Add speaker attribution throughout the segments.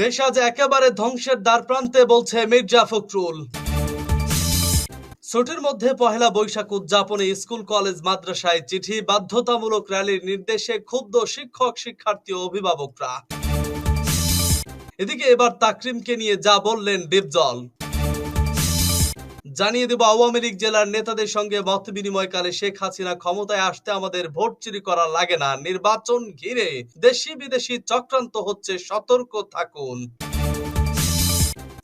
Speaker 1: দেশ আজ একেবারে ধ্বংসের দ্বার প্রান্তে বলছে মির্জা ফখরুল। ছুটির মধ্যে পহেলা বৈশাখ উদযাপনে স্কুল, কলেজ, মাদ্রাসায় চিঠি, বাধ্যতামূলক র্যালির নির্দেশে ক্ষুব্ধ শিক্ষক, শিক্ষার্থী ও অভিভাবকরা। এদিকে এবার তাকরিমকে নিয়ে যা বললেন ডিপজল জানিয়ে দেব, আওয়ামী লীগ জেলার নেতাদের সঙ্গে মত বিনিময়কালে শেখ হাসিনা ক্ষমতায় আসতে আমাদের ভোট চুরি করা লাগে না। নির্বাচন ঘিরে দেশি বিদেশি চক্রান্ত হচ্ছে, সতর্ক থাকুন।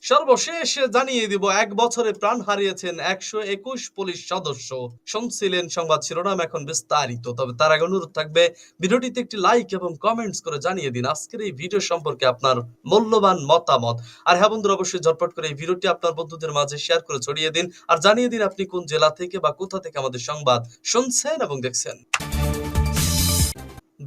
Speaker 1: সর্বশেষ জানিয়ে দিব, এক বছরে প্রাণ হারিয়েছেন একশো একুশ পুলিশ সদস্য। শুনছিলেন সংবাদ শিরোনাম এখন বিস্তারিত, তবে তার আগে অনুরোধ থাকবে, ভিডিওটিতে একটি লাইক এবং কমেন্টস করে জানিয়ে দিন। আজকের এই ভিডিও সম্পর্কে আপনার মূল্যবান মতামত। আর হ্যাঁ বন্ধুরা, অবশ্যই ঝটপট করে এই ভিডিওটি আপনার বন্ধুদের মাঝে শেয়ার করে ছড়িয়ে দিন। আর জানিয়ে দিন আপনি কোন জেলা থেকে বা কোথা থেকে আমাদের সংবাদ শুনছেন এবং দেখছেন।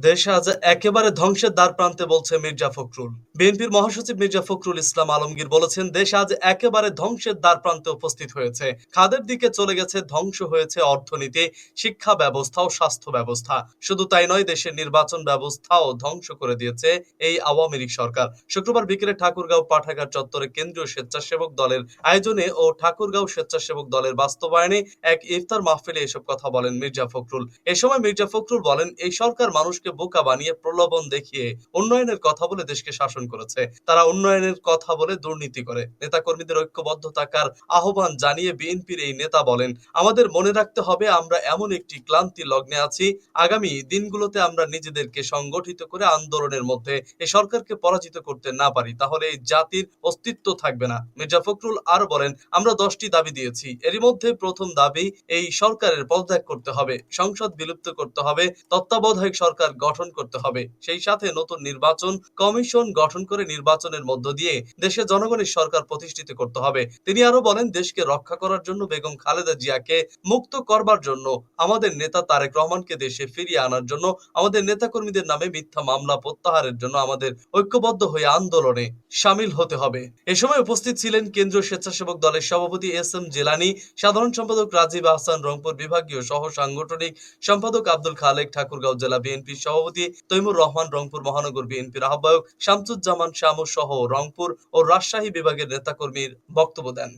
Speaker 1: দেশ আজ একেবারে ধ্বংসের দ্বার প্রান্তে বলছে মির্জা ফখরুল। বিএনপির মহাসচিব মির্জা ফখরুল ইসলাম আলমগীর বলেছেন, দেশ আজ একেবারে ধ্বংসের দ্বার প্রান্তে উপস্থিত হয়েছে। খাদের দিকে চলে গেছে ধ্বংস হয়েছে অর্থনীতি, শিক্ষা ব্যবস্থা ও স্বাস্থ্য ব্যবস্থা। শুধু তাই নয়, দেশের নির্বাচন ব্যবস্থাও ধ্বংস করে দিয়েছে এই আওয়ামী লীগ সরকার। শুক্রবার বিকেলে ঠাকুরগাঁও পাঠাগার চত্বরে কেন্দ্রীয় স্বেচ্ছাসেবক দলের আয়োজনে ও ঠাকুরগাঁও স্বেচ্ছাসেবক দলের বাস্তবায়নে এক ইফতার মাহফিলে এসব কথা বলেন মির্জা ফখরুল। এ সময় মির্জা ফখরুল বলেন, এই সরকার মানুষকে বোকা বানিয়ে প্রলোভন দেখিয়ে উন্নয়নের কথা বলে দেশকে শাসন করেছে। তারা উন্নয়নের কথা বলে দুর্নীতি করে। নেতা কর্মীদের ঐক্যবদ্ধ থাকার আহ্বান জানিয়ে বিএনপির এই নেতা বলেন, আমাদের মনে রাখতে হবে আমরা এমন একটি ক্লান্তি লগ্নে আছি। আগামী দিনগুলোতে আমরা নিজেদেরকে সংগঠিত করে আন্দোলনের মধ্যে এই সরকারকে পরাজিত করতে না পারি, তাহলে এই জাতির অস্তিত্ব থাকবে না। মির্জা ফখরুল আর বলেন, আমরা দশটি দাবি দিয়েছি। এরই মধ্যে প্রথম দাবি, এই সরকারের পদত্যাগ করতে হবে, সংসদ বিলুপ্ত করতে হবে, তত্ত্বাবধায়ক সরকার গঠন করতে হবে। সেই সাথে নতুন নির্বাচন কমিশন গঠন করে নির্বাচনের মধ্য দিয়ে দেশে জনগণের সরকার প্রতিষ্ঠিত করতে হবে। তিনি আরও বলেন, দেশকে রক্ষা করার জন্য বেগম খালেদা জিয়াকে মুক্ত করবার জন্য, আমাদের নেতা তারেক রহমানকে দেশে ফিরিয়ে আনার জন্য, আমাদের নেতাকর্মীদের নামে মিথ্যা মামলা প্রত্যাহারের জন্য আমাদের ঐক্যবদ্ধ হয়ে আন্দোলনে সামিল হতে হবে। এ সময় উপস্থিত ছিলেন কেন্দ্রীয় স্বেচ্ছাসেবক দলের সভাপতি এস এম জেলানি, সাধারণ সম্পাদক রাজীব আহসান, রংপুর বিভাগীয় সহ সাংগঠনিক সম্পাদক আব্দুল খালেক, ঠাকুরগাঁও জেলা বিএনপি সভাপতি তৈমুর রহমান, রংপুর মহানগর বিএনপির আহ্বায়ক শামসুজ্জামান শামু সহ রংপুর ও রাজশাহী বিভাগের নেতাকর্মীর বক্তব্য দেন।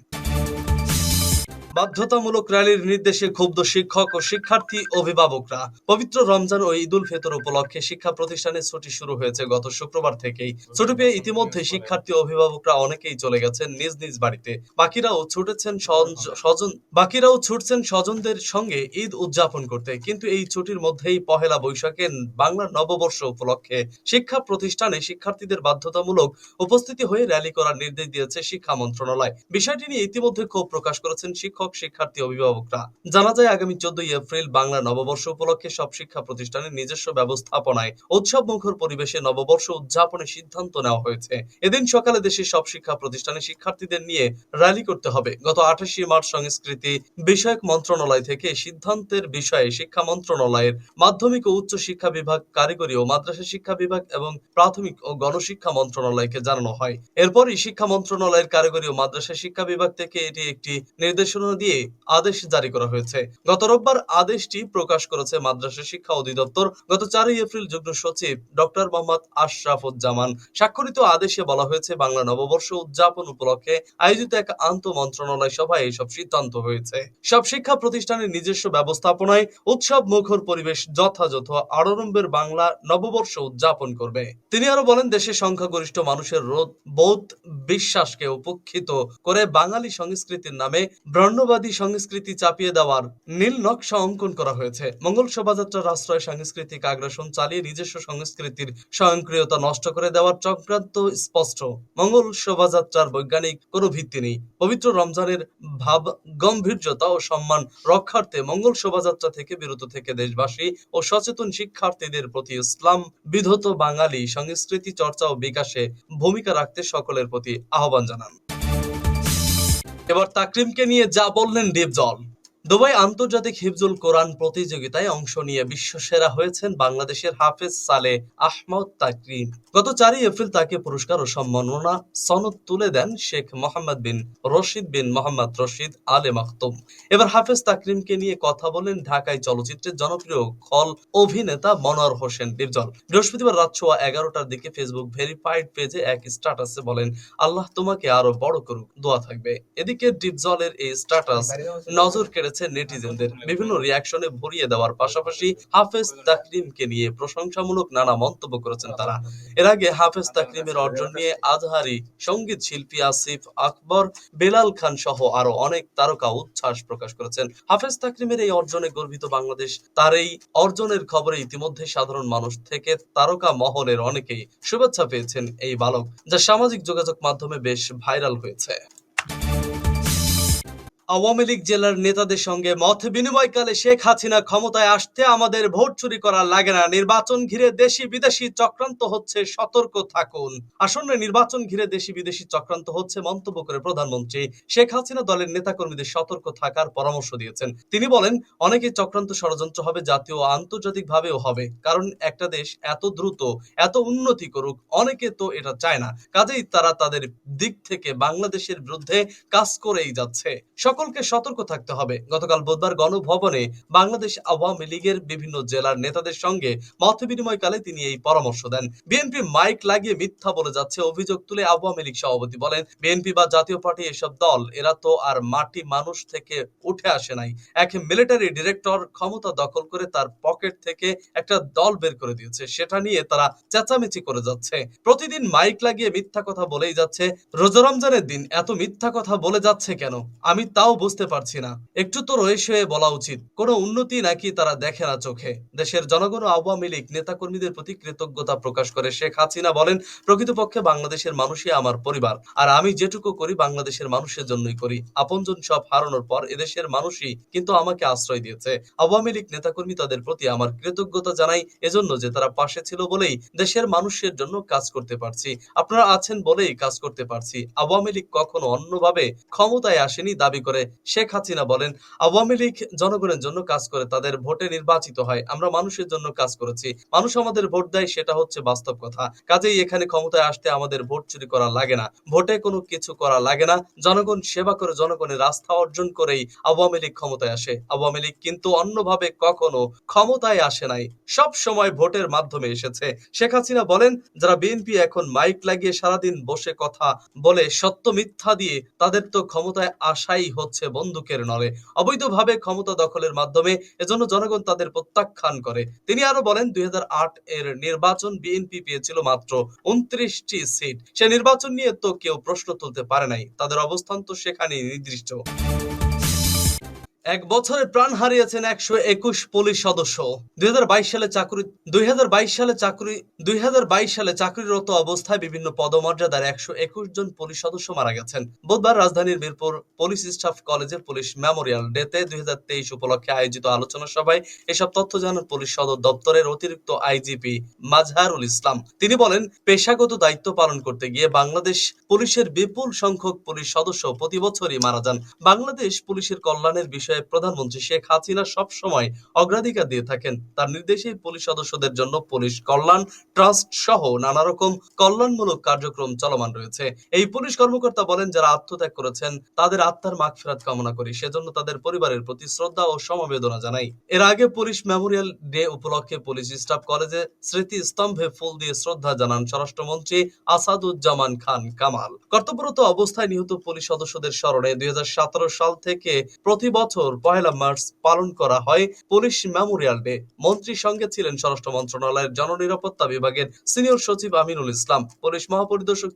Speaker 1: বাধ্যতামূলক র্যালির নির্দেশে ক্ষুব্ধ শিক্ষক ও শিক্ষার্থী অভিভাবকরা। পবিত্র রমজান ও ঈদুল ফিতর উপলক্ষে শিক্ষা প্রতিষ্ঠানে ছুটি শুরু হয়েছে গত শুক্রবার থেকেই। ছুটি পেয়ে ইতিমধ্যে শিক্ষার্থী অভিভাবকরা অনেকেই চলে গেছেন নিজ নিজ বাড়িতে। বাকিরাও ছুটেছেন স্বজন বাকিরাও ছুটছেন স্বজনদের সঙ্গে ঈদ উদযাপন করতে। কিন্তু এই ছুটির মধ্যেই পহেলা বৈশাখে বাংলার নববর্ষ উপলক্ষে শিক্ষা প্রতিষ্ঠানে শিক্ষার্থীদের বাধ্যতামূলক উপস্থিতি হয়ে র্যালি করার নির্দেশ দিয়েছে শিক্ষা মন্ত্রণালয়। বিষয়টি নিয়ে ইতিমধ্যে ক্ষোভ প্রকাশ করেছেন শিক্ষক শিক্ষার্থী, অভিভাবকরা। জানা যায়, আগামী চোদ্দই এপ্রিল বাংলা নববর্ষ উপলক্ষে সব শিক্ষা প্রতিষ্ঠানের নিজস্ব ব্যবস্থাপনায় উৎসব মুখর পরিবেশে নববর্ষ উদযাপনের সিদ্ধান্ত নেওয়া হয়েছে। এদিন সকালে দেশের সব শিক্ষা প্রতিষ্ঠানে শিক্ষার্থীদের নিয়ে র্যালি করতে হবে। গত আঠাশে মার্চ সংস্কৃতি বিষয়ক মন্ত্রণালয় থেকে সিদ্ধান্তের বিষয়ে শিক্ষা মন্ত্রণালয়ের মাধ্যমিক ও উচ্চ শিক্ষা বিভাগ কারিগরি ও মাদ্রাসা শিক্ষা বিভাগ এবং প্রাথমিক ও গণশিক্ষা মন্ত্রণালয়কে জানানো হয়। এরপরই শিক্ষা মন্ত্রণালয়ের কারিগরি ও মাদ্রাসা শিক্ষা বিভাগ থেকে এটি একটি নির্দেশনা দিয়ে আদেশ জারি করা হয়েছে। গত রোববার আদেশটি প্রকাশ করেছে মাদ্রাসা শিক্ষা অধিদপ্তর। গত চারই এপ্রিল যুগ্ম সচিব ডক্টর মোহাম্মদ আশরাফুজ্জামান স্বাক্ষরিত আদেশে বলা হয়েছে, বাংলা নববর্ষ উদযাপন উপলক্ষে আয়োজিত এক আন্ত মন্ত্রণালয় সভায় এসব সিদ্ধান্ত হয়েছে। সব শিক্ষা প্রতিষ্ঠানের নিজস্ব ব্যবস্থাপনায় উৎসব মুখর পরিবেশ যথাযথ আড়ম্বরের বাংলা নববর্ষ উদযাপন করবে। তিনি আরও বলেন, দেশের সংখ্যাগরিষ্ঠ মানুষের রোধ বোধ, বিশ্বাসকে উপেক্ষিত করে বাঙালি সংস্কৃতির নামে ব্রহ্মবাদী সংস্কৃতি চাপিয়ে দেওয়ার নীল নকশা অঙ্কন করা হয়েছে। মঙ্গল শোভাযাত্রার আশ্রয় সাংস্কৃতিক আগ্রাসন চালিয়ে নিজস্ব সংস্কৃতির স্বয়ংক্রিয়তা নষ্ট করে দেওয়ার চক্রান্ত স্পষ্ট। মঙ্গল শোভাযাত্রার বৈজ্ঞানিক কোনো ভিত্তি নেই। পবিত্র রমজানের ভাব গম্ভীর্যতা ও সম্মান রক্ষার্থে মঙ্গল শোভাযাত্রা থেকে বিরত থেকে দেশবাসী ও সচেতন শিক্ষার্থীদের প্রতি ইসলাম বিধত বাঙালি সংস্কৃতি চর্চা ও বিকাশে ভূমিকা রাখতে সকলের প্রতি আহ্বান জানান। এবার তাকরিমকে নিয়ে যা বললেন ডিপজল দুবাই আন্তর্জাতিক হিফজুল কোরআন প্রতিযোগিতায় অংশ নিয়ে বিশ্বসেরা হয়েছেন বাংলাদেশের হাফেজ সালে আহমদ তাকরিম। গত চারই এপ্রিল তাকে পুরস্কার ও সম্মাননা সনদ তুলে দেন শেখ মোহাম্মদ বিন রশিদ বিন মোহাম্মদ রশিদ আলে মাখতুম এবার হাফেজ তাকরিমকে নিয়ে কথা বলেন ঢাকায় চলচ্চিত্রের জনপ্রিয় খল অভিনেতা মনোয়ার হোসেন ডিপজল বৃহস্পতিবার রাত ছোয়া এগারোটার দিকে ফেসবুক ভেরিফাইড পেজে এক স্ট্যাটাসে বলেন, আল্লাহ তোমাকে আরও বড় করুক, দোয়া থাকবে। এদিকে ডিপজলের এই স্ট্যাটাস নজর কেড়েছে নেটিজেনদের। বিভিন্ন রিয়াকশনে ভরিয়ে দেওয়ার পাশাপাশি হাফেজ তাকরিমকে নিয়ে প্রশংসামূলক নানা মন্তব্য করেছেন তারা। এর আগে হাফেজ তাকরিমের অর্জন নিয়ে আজহারি সংগীত শিল্পী আসিফ আকবর, বেলাল খান সহ আরও অনেক তারকা উচ্ছ্বাস প্রকাশ করেছেন। হাফেজ তাকরিমের এই অর্জনে গর্বিত বাংলাদেশ। তার এই অর্জনের খবরে ইতিমধ্যে সাধারণ মানুষ থেকে তারকা মহলের অনেকেই শুভেচ্ছা পেয়েছেন এই বালক, যা সামাজিক যোগাযোগ মাধ্যমে বেশ ভাইরাল হয়েছে। আওয়ামী লীগ জেলার নেতাদের সঙ্গে মত বিনিময়কালে শেখ হাসিনা ক্ষমতায় আসতে আমাদের ভোট চুরি করা লাগে না। নির্বাচন ঘিরে দেশি বিদেশি চক্রান্ত হচ্ছে, সতর্ক থাকুন। আসন্ন নির্বাচন ঘিরে দেশি বিদেশি চক্রান্ত হচ্ছে মন্তব্য করে প্রধানমন্ত্রী। শেখ হাসিনা দলের নেতাকর্মীদের সতর্ক থাকার পরামর্শ দিয়েছেন। তিনি বলেন অনেকে চক্রান্ত ষড়যন্ত্র হবে, জাতীয় ও আন্তর্জাতিক ভাবেও হবে। কারণ একটা দেশ এত দ্রুত, এত উন্নতি করুক, অনেকে তো এটা চায় না। কাজেই তারা তাদের দিক থেকে বাংলাদেশের বিরুদ্ধে কাজ করেই যাচ্ছে। সকলকে সতর্ক থাকতে হবে। গতকাল বুধবার গণভবনে বাংলাদেশ আওয়ামী লীগের বিভিন্ন জেলার নেতাদের সঙ্গে মত বিনিময়কালে তিনি এই পরামর্শ দেন। বিএনপি মাইক লাগিয়ে মিথ্যা বলে যাচ্ছে অভিযোগ তুলে আওয়ামী লীগ সভাপতি বলেন, বিএনপি বা জাতীয় পার্টি এসব দল, এরা তো আর মাটি মানুষ থেকে উঠে আসে নাই। এক মিলিটারি ডিরেক্টর ক্ষমতা দখল করে তার পকেট থেকে একটা দল বের করে দিয়েছে। সেটা নিয়ে তারা চেঁচামেচি করে যাচ্ছে। প্রতিদিন মাইক লাগিয়ে মিথ্যা কথা বলেই যাচ্ছে। রোজা রমজানের দিন এত মিথ্যা কথা বলে যাচ্ছে কেন? আমি তাও বুঝতে পারছি না। একটু তো হয়ে বলা উচিত, কোনো উন্নতি নাকি তারা দেখে না চোখে। দেশের জনগণ আওয়ামী লীগ নেতাকর্মীদের প্রতি কৃতজ্ঞতা প্রকাশ করে শেখ হাসিনা বলেন, প্রকৃতপক্ষে বাংলাদেশের মানুষই আমার পরিবার, আর আমি যেটুকু করি বাংলাদেশের মানুষের জন্যই করি। আপনজন সব হারানোর পর এদেশের মানুষই কিন্তু আমাকে আশ্রয় দিয়েছে। আওয়ামী লীগ নেতাকর্মী তাদের প্রতি আমার কৃতজ্ঞতা জানাই এজন্য যে তারা পাশে ছিল বলেই দেশের মানুষের জন্য কাজ করতে পারছি। আপনারা আছেন বলেই কাজ করতে পারছি। আওয়ামী লীগ কখনো অন্যভাবে ক্ষমতায় আসেনি দাবি করে শেখ হাসিনা বলেন, আওয়ামী লীগ জনগণের জন্য কাজ করে, তাদের ভোটে নির্বাচিত হয়, আমরা মানুষের জন্য কাজ করেছি। মানুষ আমাদের ভোট দেয়, সেটা হচ্ছে বাস্তব কথা। কাজেই এখানে ক্ষমতায় আসতে আমাদের ভোট চুরি করা লাগে না। ভোটে কোনো কিছু করা লাগে না। জনগণ সেবা করে জনগণের আস্থা অর্জন করেই আওয়ামী লীগ ক্ষমতায় আসে। আওয়ামী লীগ কিন্তু অন্যভাবে কখনো ক্ষমতায় আসে নাই। সব সময় ভোটের মাধ্যমে এসেছে। শেখ হাসিনা বলেন, যারা বিএনপি এখন মাইক লাগিয়ে সারাদিন বসে কথা বলে, সত্য মিথ্যা দিয়ে তাদের তো ক্ষমতায় আসাই হচ্ছে বন্দুকের নলে অবৈধভাবে ক্ষমতা দখলের মাধ্যমে এজন্য জনগণ তাদের প্রত্যাখ্যান করে। তিনি আরও বলেন, দুই হাজার আট এর নির্বাচন বিএনপি পেয়েছিল মাত্র উনত্রিশটি সিট। সে নির্বাচন নিয়ে তো কেউ প্রশ্ন তুলতে পারে নাই। তাদের অবস্থান তো সেখানেই নির্দিষ্ট। এক বছরে প্রাণ হারিয়েছেন একশো একুশ পুলিশ সদস্য। দুই সালে চাকরি দুই সালে চাকরি দুই সালে চাকরিরত অবস্থায় বিভিন্ন পদমর্যাদার একশো একুশ জন পুলিশ সদস্য মারা গেছেন। বুধবার রাজধানীর মিরপুর পুলিশ স্টাফ কলেজের পুলিশ মেমোরিয়াল ডেতে দুই উপলক্ষে আয়োজিত আলোচনা সভায় এসব তথ্য জানান পুলিশ সদর দপ্তরের অতিরিক্ত আইজিপি মাজহারুল ইসলাম। তিনি বলেন, পেশাগত দায়িত্ব পালন করতে গিয়ে বাংলাদেশ পুলিশের বিপুল সংখ্যক পুলিশ সদস্য প্রতি বছরই মারা যান। বাংলাদেশ পুলিশের কল্যাণের বিষয়ে প্রধানমন্ত্রী শেখ হাসিনা সব সময় অগ্রাধিকার দিয়ে থাকেন। তার নির্দেশেই পুলিশ সদস্যদের জন্য পুলিশ কল্যাণ ট্রাস্ট সহ নানা রকম কল্যাণমূলক কার্যক্রম চলমান রয়েছে। এই পুলিশ কর্মকর্তা বলেন, যারা আত্মত্যাগ করেছেন, তাদের আত্মার মাগফিরাত কামনা করি। সেজন্য তাদের পরিবারের প্রতি শ্রদ্ধা ও সমবেদনা জানাই। এর আগে পুলিশ মেমোরিয়াল ডে উপলক্ষে পুলিশ স্টাফ কলেজে স্মৃতি স্তম্ভে ফুল দিয়ে শ্রদ্ধা জানান স্বরাষ্ট্রমন্ত্রী আসাদুজ্জামান খান কামাল। কর্তব্যরত অবস্থায় নিহত পুলিশ সদস্যদের স্মরণে দুই হাজার সতেরো সাল থেকে প্রতি বছর পহেলা মার্চ পালন করা হয় পুলিশ মেমোরিয়াল ডে। মন্ত্রীর সঙ্গে ছিলেন স্বরাষ্ট্র মন্ত্রণালয়ের জননিরাপত্তা বিভাগের সিনিয়র সচিব আমিনুল ইসলাম। পুলিশ মহাপরিদর্শক